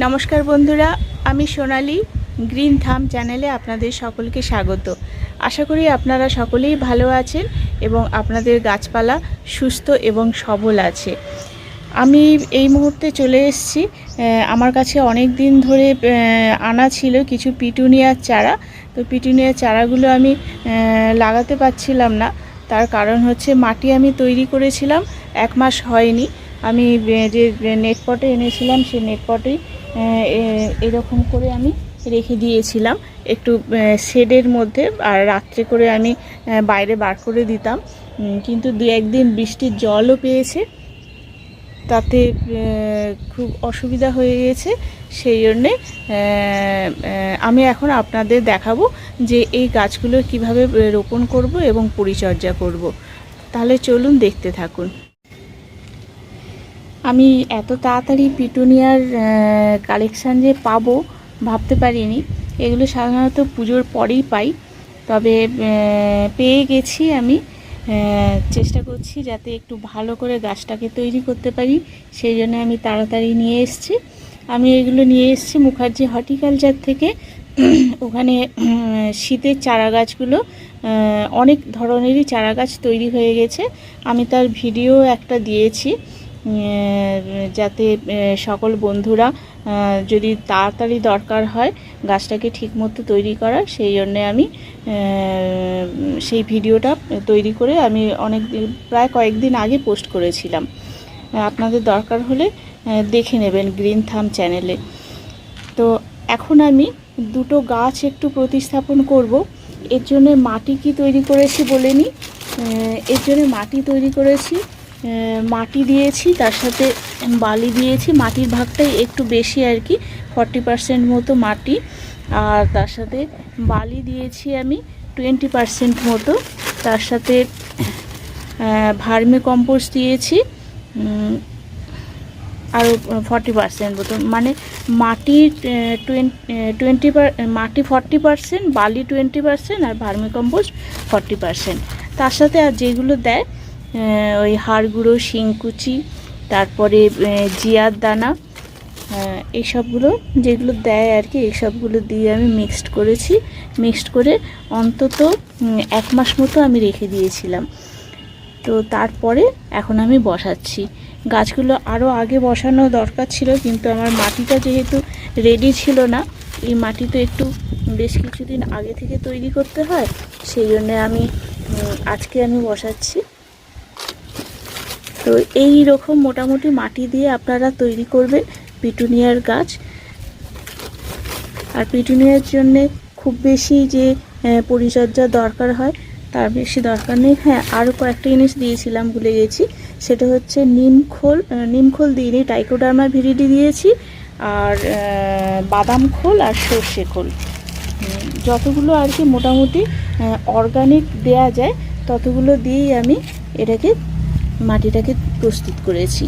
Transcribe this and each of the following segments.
নমস্কার বন্ধুরা, আমি সোনালি গ্রিন থাম চ্যানেলে আপনাদের সকলকে স্বাগত। আশা করি আপনারা সকলেই ভালো আছেন এবং আপনাদের গাছপালা সুস্থ এবং সবল আছে। আমি এই মুহূর্তে চলে এসেছি আমার কাছে অনেক দিন ধরে আনা ছিল কিছু পিটুনিয়ার চারা। তো পিটুনিয়ার চারাগুলো আমি লাগাতে পারছিলাম না। তার কারণ হচ্ছে মাটি আমি তৈরি করেছিলাম, এক মাস হয়নি। আমি যে নেট পটে এনেছিলাম সেই নেট পটেই এরকম করে আমি রেখে দিয়েছিলাম। একটু শেডের মধ্যে, আর রাত্রে করে আমি বাইরে বার করে দিতাম। কিন্তু দু একদিন বৃষ্টির জলও পেয়েছে। তাতে খুব অসুবিধা হয়ে গেছে। সেই জন্যে আমি এখন আপনাদের দেখাবো যে এই গাছগুলো কীভাবে রোপণ করব এবং পরিচর্যা করব। তাহলে চলুন দেখতে থাকুন। আমি এত তাড়াতাড়ি পিটুনিয়ার কালেকশান যে পাবো ভাবতে পারিনি। এগুলো সাধারণত পুজোর পরেই পাই। তবে পেয়ে গেছি আমি। চেষ্টা করছি যাতে একটু ভালো করে গাছটাকে তৈরি করতে পারি। সেই জন্য আমি তাড়াতাড়ি নিয়ে এসেছি। আমি এগুলো নিয়ে এসেছি মুখার্জি হর্টিকালচার থেকে। ওখানে শীতের চারা গাছগুলো অনেক ধরনেরই চারা গাছ তৈরি হয়ে গেছে। আমি তার ভিডিও একটা দিয়েছি। যাতে সকল বন্ধুরা যদি তাড়াতাড়ি দরকার হয় গাছটাকে ঠিকমতো তৈরি করার, সেই জন্যে আমি সেই ভিডিওটা তৈরি করে আমি অনেক প্রায় কয়েকদিন আগে পোস্ট করেছিলাম। আপনাদের দরকার হলে দেখে নেবেন গ্রিন থাম চ্যানেলে। তো এখন আমি দুটো গাছ একটু প্রতিস্থাপন করব। এর জন্য মাটি কি তৈরি করেছি বলে নিই এর জন্য মাটি তৈরি করেছি মাটি দিয়েছি, তার সাথে বালি দিয়েছি। মাটির ভাগটাই একটু বেশি আর কি, ফর্টি পার্সেন্ট মতো মাটি। আর তার সাথে বালি দিয়েছি আমি টোয়েন্টি পার্সেন্ট মতো। তার সাথে ভার্মি কম্পোস্ট দিয়েছি আরও ফর্টি পার্সেন্ট মতো। মানে মাটির টোয়েন্টি মাটি ফর্টি পার্সেন্ট, বালি টোয়েন্টি পার্সেন্ট আর ভার্মি কম্পোস্ট ফর্টি পার্সেন্ট। তার সাথে আর যেগুলো দেয় ওই হাড় গুঁড়ো শিংকুচি, তারপরে জিয়ার দানা এইসবগুলো যেগুলো দেয় আর কি এইসবগুলো দিয়ে আমি মিক্সড করেছি। মিক্সড করে অন্তত এক মাস মতো আমি রেখে দিয়েছিলাম। তো তারপরে এখন আমি বসাচ্ছি। গাছগুলো আরও আগে বসানো দরকার ছিল, কিন্তু আমার মাটিটা যেহেতু রেডি ছিল না, এই মাটি তো একটু বেশ কিছুদিন আগে থেকে তৈরি করতে হয়, সেই জন্যে আমি আজকে আমি বসাচ্ছি। তো এই রকম মোটামুটি মাটি দিয়ে আপনারা তৈরি করবেন পিটুনিয়ার গাছ। আর পিটুনিয়ার জন্যে খুব বেশি যে আহ, পরিচর্যার দরকার হয় তার বেশি দরকার নেই। হ্যাঁ আরও কয়েকটা জিনিস দিয়েছিলাম ভুলে গেছি। সেটা হচ্ছে নিম খোল আহ, নিম খোল দিইনি টাইকোডার্মা ভিরিডি দিয়েছি। আর বাদাম খোল আর সর্ষে খোল। যতগুলো আর কি মোটামুটি অর্গানিক দেয়া যায় ততগুলো দিয়েই আমি এটাকে মাটিটাকে প্রস্তুত করেছি।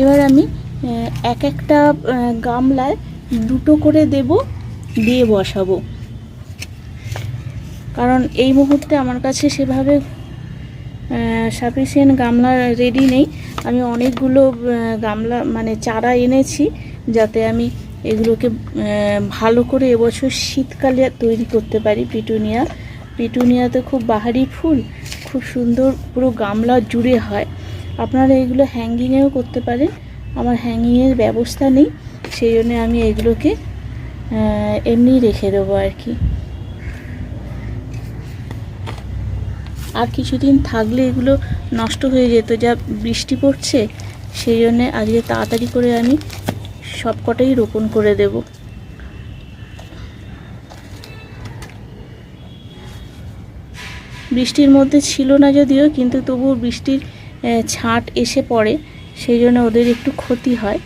এবার আমি এক একটা গামলায় দুটো করে দেব, দিয়ে বসাবো। কারণ এই মুহূর্তে আমার কাছে সেভাবে সাফিসিয়েন্ট গামলা রেডি নেই। আমি অনেকগুলো গামলা মানে চারা এনেছি, যাতে আমি এগুলোকে ভালো করে এবছর শীতকালে তৈরি করতে পারি, পিটুনিয়া। পিটুনিয়া তো খুব বাহারি ফুল, খুব সুন্দর পুরো গামলা জুড়ে হয়। আপনারা এগুলো হ্যাঙ্গিংয়েও করতে পারেন, আমার হ্যাঙ্গিংয়ের ব্যবস্থা নেই, সেই জন্য আমি এগুলোকে এমনি রেখে দেবো আর কি। আর কিছুদিন থাকলে এগুলো নষ্ট হয়ে যেত, যা বৃষ্টি পড়ছে, সেই জন্যে আজকে তাড়াতাড়ি করে আমি সবকটাই রোপণ করে দেব। বৃষ্টির মধ্যে ছিল না যদিও, কিন্তু তবুও বৃষ্টির ছাঁট এসে পড়ে, সেই জন্য ওদের একটু ক্ষতি হয়।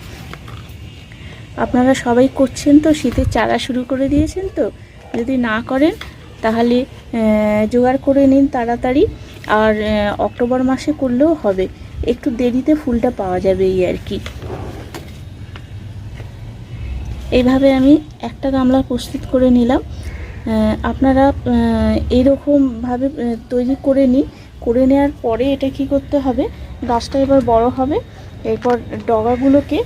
আপনারা সবাই করছেন তো? শীতের চারা শুরু করে দিয়েছেন তো? যদি না করেন, তাহলে জোগাড় করে নিন তাড়াতাড়ি। আর অক্টোবর মাসে করলেও হবে। একটু দেরিতে ফুলটা পাওয়া যাবে এই আর কি। এইভাবে আমি একটা গামলা প্রস্তুত করে নিলাম। আপনারা এইরকমভাবে তৈরি করে নিন। করে নেওয়ার পরে এটা কি করতে হবে? গাছটা এবার বড় হবে। এরপর ডগাগুলোকে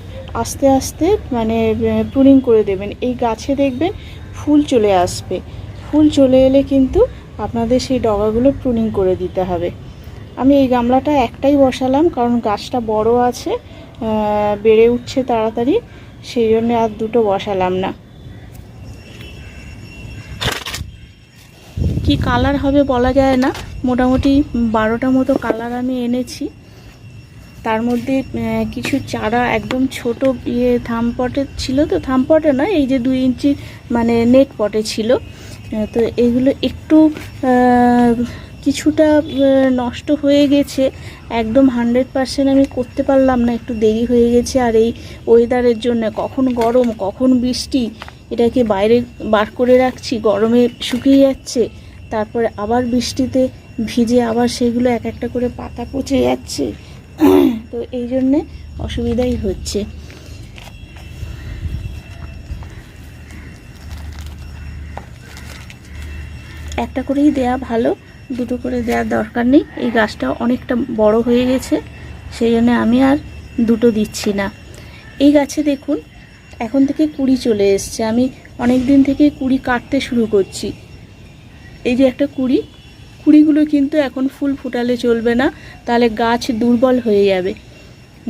আস্তে আস্তে মানে প্রুনিং করে দেবেন। এই গাছে দেখবেন ফুল চলে আসবে। ফুল চলে এলে কিন্তু আপনাদের সেই ডগাগুলো প্রুনিং করে দিতে হবে। আমি এই গামলাটা একটাই বসালাম, কারণ গাছটা বড় আছে বেড়ে উঠছে তাড়াতাড়ি, সেই জন্য আর দুটো বসালাম না। কি কালার হবে বলা যায় না। মোটামুটি বারোটা মতো কালার আমি এনেছি। তার মধ্যে কিছু চারা একদম ছোট ইয়ে থামপটে ছিল তো থামপটে না এই যে দুই ইঞ্চি মানে নেট পটে ছিল। তো এগুলো একটু কিছুটা নষ্ট হয়ে গেছে। একদম হান্ড্রেড পারসেন্ট আমি করতে পারলাম না, একটু দেরি হয়ে গেছে। আর এই ওয়েদারের জন্য কখন গরম, কখন বৃষ্টি, এটাকে বাইরে বার করে রাখছি, গরমে শুকিয়ে যাচ্ছে। তারপরে আবার বৃষ্টিতে ভিজে আবার সেগুলো এক একটা করে পাতা পচে যাচ্ছে। তো এই জন্যে অসুবিধাই হচ্ছে। একটা করেই দেয়া ভালো, দুটো করে দেওয়ার দরকার নেই। এই গাছটা অনেকটা বড় হয়ে গেছে, সেই জন্য আমি আর দুটো দিচ্ছি না। এই গাছে দেখুন, এখন থেকে কুড়ি চলে এসছে। আমি অনেক দিন থেকে কুড়ি কাটতে শুরু করছি। এই যে একটা কুড়ি, কুড়িগুলো কিন্তু এখন ফুল ফুটালে চলবে না, তাহলে গাছ দুর্বল হয়ে যাবে।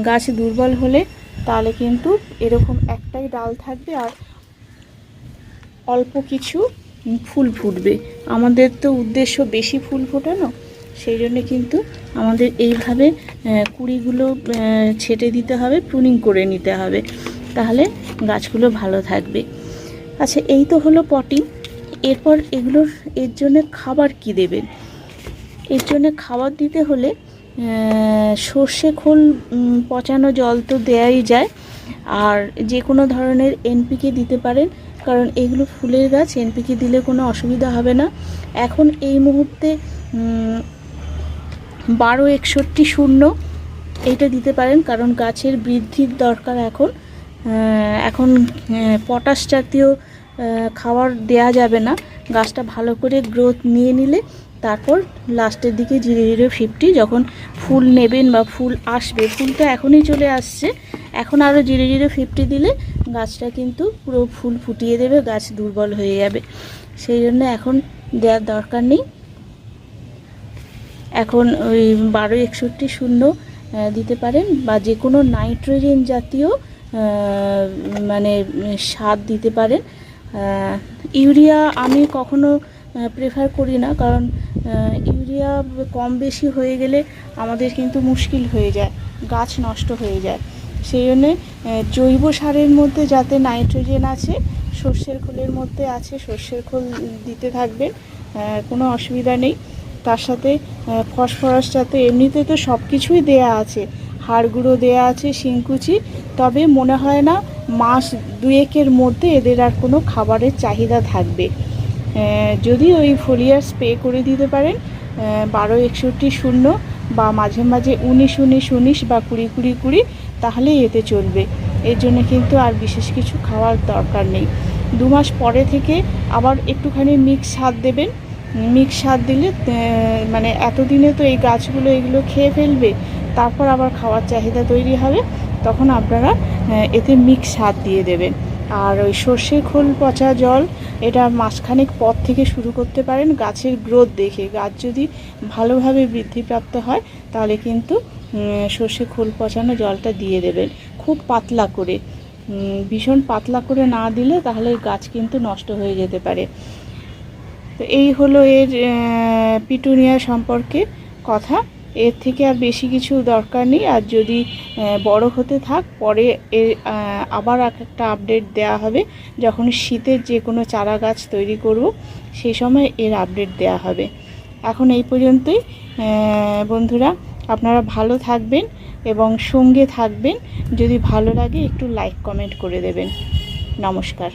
গাছ দুর্বল হলে তাহলে কিন্তু এরকম একটাই ডাল থাকবে আর অল্প কিছু ফুল ফুটবে। আমাদের তো উদ্দেশ্য বেশি ফুল ফোটানো, সেই জন্য কিন্তু আমাদের এইভাবে কুড়িগুলো ছেটে দিতে হবে প্রুনিং করে নিতে হবে, তাহলে গাছগুলো ভালো থাকবে। আচ্ছা এই তো হলো পটিং এরপর এগুলোর, এর জন্য খাবার কি দেবেন? এর জন্য খাবার দিতে হলে সর্ষে খোল পচানো জল তো দেয়াই যায়। আর যে কোনো ধরনের এনপিকে দিতে পারেন, কারণ এগুলো ফুলের গাছ এনপিকে দিলে কোনো অসুবিধা হবে না। এখন এই মুহূর্তে বারো একষট্টি শূন্য এইটা দিতে পারেন, কারণ গাছের বৃদ্ধির দরকার এখন। এখন পটাশ জাতীয় খাবার দেয়া যাবে না। গাছটা ভালো করে গ্রোথ নিয়ে নিলে তারপর লাস্টের দিকে ধীরে ধীরে ফিফটি যখন ফুল নেবেন বা ফুল আসবে, ফুলটা এখনই চলে আসছে। এখন আরও ধীরে ধীরে ফিফটি দিলে গাছটা কিন্তু পুরো ফুল ফুটিয়ে দেবে, গাছ দুর্বল হয়ে যাবে। সেই জন্য এখন দেওয়ার দরকার নেই। এখন ওই বারো একষট্টি শূন্য দিতে পারেন বা যে কোনো নাইট্রোজেন জাতীয় মানে সার দিতে পারেন। ইউরিয়া আমি কখনো প্রেফার করি না, কারণ ইউরিয়া কম বেশি হয়ে গেলে আমাদের কিন্তু মুশকিল হয়ে যায়, গাছ নষ্ট হয়ে যায়। সেই জন্যে জৈব সারের মধ্যে যাতে নাইট্রোজেন আছে, সর্ষের খোলের মধ্যে আছে, সর্ষের খোল দিতে থাকবেন কোনো অসুবিধা নেই। তার সাথে ফসফরাস যাতে এমনিতে তো সব কিছুই দেয়া আছে হাড় গুঁড়ো দেয়া আছে, শিংকুচি, তবে মনে হয় না মাস দুয়েকের মধ্যে এদের আর কোনো খাবারের চাহিদা থাকবে। যদি ওই ফোলিয়ার স্প্রে করে দিতে পারেন বারো একষট্টি শূন্য বা মাঝে মাঝে উনিশ উনিশ উনিশ বা কুড়ি কুড়ি কুড়ি তাহলে এতে চলবে। এর জন্য কিন্তু আর বিশেষ কিছু খাওয়ার দরকার নেই। দু মাস পরে থেকে আবার একটুখানি মিক্স সার দেবেন। মিক্স সার দিলে মানে এতদিনে তো এই গাছগুলো এগুলো খেয়ে ফেলবে, তারপর আবার খাওয়ার চাহিদা তৈরি হবে। তখন আপনারা এতে মিক্স সার দিয়ে দেবেন আর ওই সর্ষে খোল পচা জল, এটা মাসখানেক পর থেকে শুরু করতে পারেন গাছের গ্রোথ দেখে। গাছ যদি ভালোভাবে বৃদ্ধিপ্রাপ্ত হয়, তাহলে কিন্তু সর্ষে খোল পচানো জলটা দিয়ে দেবেন। খুব পাতলা করে। ভীষণ পাতলা করে না দিলে তাহলে গাছ কিন্তু নষ্ট হয়ে যেতে পারে। তো এই হলো এর পিটুনিয়া সম্পর্কে কথা। এর থেকে আর বেশি কিছু দরকার নেই। আর যদি বড় হতে থাক, পরে এর আবার এক একটা আপডেট দেওয়া হবে। যখন শীতের যে কোনো চারা গাছ তৈরি করব, সেই সময় এর আপডেট দেওয়া হবে। এখন এই পর্যন্তই। বন্ধুরা, আপনারা ভালো থাকবেন এবং সঙ্গে থাকবেন। যদি ভালো লাগে, একটু লাইক কমেন্ট করে দেবেন। নমস্কার।